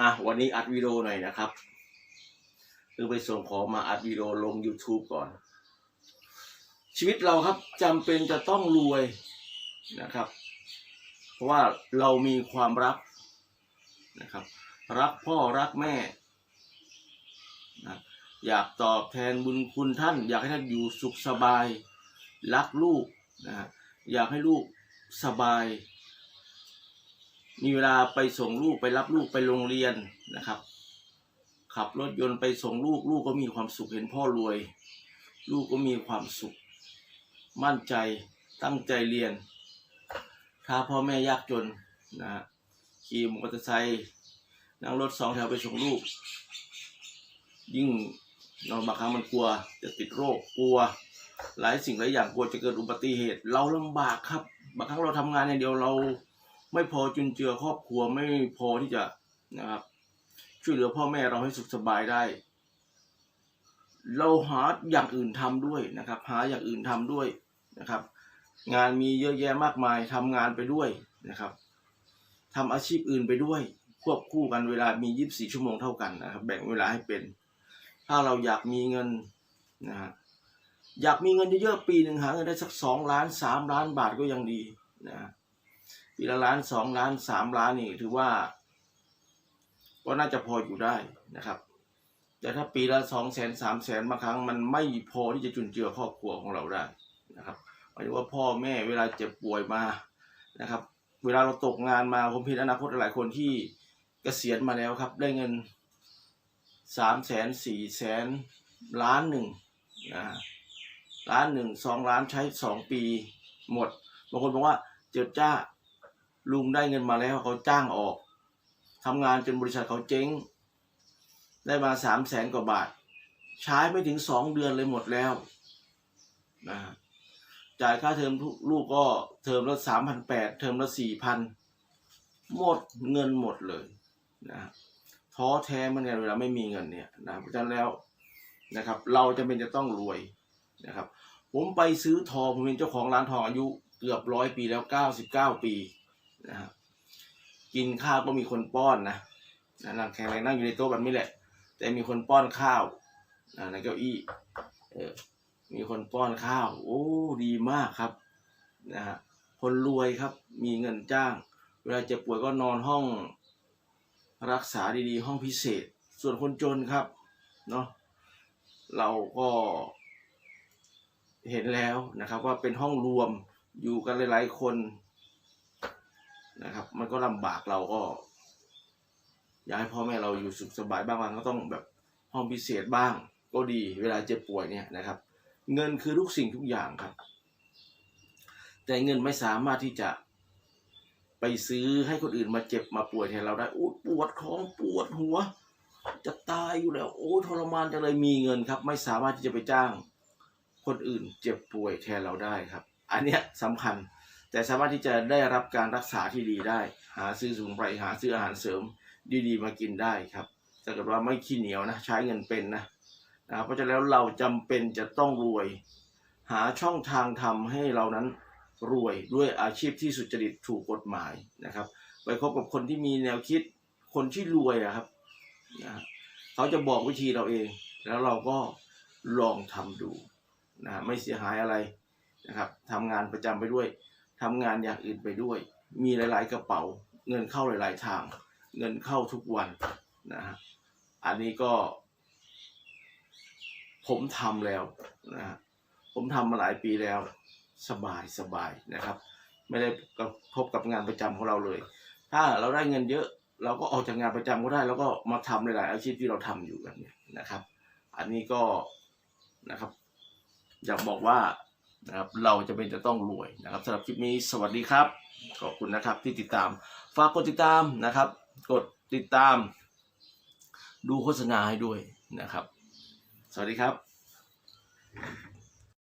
อะวันนี้อัดวิดีโอหน่อยนะครับคือไปส่งของมาอัดวิดีโอลง YouTube ก่อน ชีวิตเราครับจำเป็นจะต้องรวยนะครับ เพราะว่าเรามีความรักนะครับ รักพ่อรักแม่นะอยากตอบแทนบุญคุณท่าน อยากให้ท่านอยู่สุขสบาย รักลูกนะฮะอยากให้ลูกสบาย มีเวลาไปส่งลูกไปรับลูกไปโรงเรียนนะครับ ขับรถยนต์ไปส่งลูกลูกก็มีความสุขเห็นพ่อรวย ลูกก็มีความสุข มั่นใจตั้งใจเรียน ถ้าพ่อแม่ยากจนนะฮะขี่มอเตอร์ไซค์นั่งรถสองแถวไปส่งลูก ยิ่งเราบางครั้งมันกลัว จะติดโรคกลัว หลายสิ่งหลายอย่างกลัวจะเกิดอุบัติเหตุ เราลำบากครับบางครั้งเราทำงานอย่างเดียวเรา ไม่พอจุนเจือครอบครัวไม่พอที่จะนะครับ ช่วยเหลือพ่อแม่เราให้สุขสบายได้ เราหาอย่างอื่นทำด้วยนะครับ หาอย่างอื่นทำด้วยนะครับ งานมีเยอะแยะมากมายทำงานไปด้วยนะครับทำอาชีพอื่นไปด้วย ควบคู่กันเวลามี24ชั่วโมงเท่ากันนะครับ แบ่งเวลาให้เป็น ถ้าเราอยากมีเงินนะฮะอยากมีเงินเยอะๆปีหนึ่งหาเงินได้สักสองล้านสามล้านบาทก็ยังดีนะฮะ ปีละล้านสองล้านสามล้านนี่ถือว่า ก็น่าจะพออยู่ได้นะครับ แต่ถ้าปีละสองแสนสามแสนบางครั้ง มันไม่พอที่จะจุนเจือครอบครัวของเราได้นะครับหมายถึงว่าพ่อแม่เวลาเจ็บป่วยมานะครับ เวลาเราตกงานมาผมเห็นอนาคตหลายคนที่เกษียณมาแล้วครับ ได้เงินสามแสนสี่แสนล้านหนึ่งนะล้านหนึ่งสองล้านใช้สองปีหมดบางคนบอกว่าเจิดจ้า ลุงได้เงินมาแล้วเขาจ้างออกทำงานจนบริษัทเขาเจ๊ง ได้มาสามแสนกว่าบาท ใช้ไม่ถึงสองเดือนเลยหมดแล้วนะจ่ายค่าเทอมลูกก็เทอมละสามพันแปดเทอมละสี่พันหมดเงินหมดเลยนะท้อแท้มันเนี่ยเวลาไม่มีเงินเนี่ยนะเพราะฉะนั้นแล้วนะครับ เราจะเป็นจะต้องรวยนะครับ ผมไปซื้อทองผมเป็นเจ้าของร้านทองอายุเกือบร้อยปีแล้วเก้าสิบเก้าปี นะครับกินข้าวก็มีคนป้อนนะนั่งแข็งแรงนั่งอยู่ในโต๊ะแบบนี้แหละ แต่มีคนป้อนข้าวในเก้าอี้เออมีคนป้อนข้าว โอ้ดีมากครับนะฮะคนรวยครับ มีเงินจ้าง เวลาเจ็บป่วยก็นอนห้องรักษาดีๆ ห้องพิเศษ ส่วนคนจนครับเนาะเราก็เห็นแล้วนะครับว่าเป็นห้องรวมอยู่กันหลาย ๆ คน นะครับ มันก็ลำบากเราก็ อยากให้พ่อแม่เราอยู่สุขสบายบ้างบางก็ต้องแบบห้องพิเศษบ้าง ก็ดีเวลาเจ็บป่วยเนี่ยนะครับ เงินคือทุกสิ่งทุกอย่างครับ แต่เงินไม่สามารถที่จะไปซื้อให้คนอื่นมาเจ็บมาป่วยแทนเราได้โอ้ปวดท้องปวดหัว จะตายอยู่แล้ว โอ้ทรมานจังเลยมีเงินครับ ไม่สามารถที่จะไปจ้าง คนอื่นเจ็บป่วยแทนเราได้ครับ อันเนี้ยสำคัญ แต่สามารถที่จะได้รับการรักษาที่ดีได้ หาซื้อสมุนไพรหาซื้ออาหารเสริมดีๆมากินได้ครับถ้าเกิดว่าไม่ขี้เหนียวนะใช้เงินเป็นนะนะเพราะฉะนั้นแล้วเราจำเป็นจะต้องรวย หาช่องทางทำให้เรานั้นรวยด้วยอาชีพที่สุจริตถูกกฎหมายนะครับไปคบกับคนที่มีแนวคิดคนที่รวยอะครับนะเขาจะบอกวิธีเราเอง แล้วเราก็ลองทำดูนะไม่เสียหายอะไรนะครับทำงานประจำไปด้วย ทำงานอย่างอื่นไปด้วย มีหลาย ๆ กระเป๋า เงินเข้าหลาย ๆ ทาง เงินเข้าทุกวันนะฮะอันนี้ก็ ผมทำแล้วนะฮะผมทำมาหลายปีแล้ว สบายสบายนะครับ ไม่ได้กระทบกับงานประจำของเราเลย ถ้าเราได้เงินเยอะ เราก็ออกจากงานประจำก็ได้ แล้วก็มาทำหลาย ๆ อาชีพที่เราทำอยู่แบบนี้นะครับ อันนี้ก็นะครับ อยากบอกว่า นะครับเราจะเป็นจะต้องรวยนะครับสำหรับคลิปนี้สวัสดีครับ ขอบคุณนะครับที่ติดตาม ฝากกดติดตามนะครับ กดติดตาม ดูโฆษณาให้ด้วยนะครับ สวัสดีครับ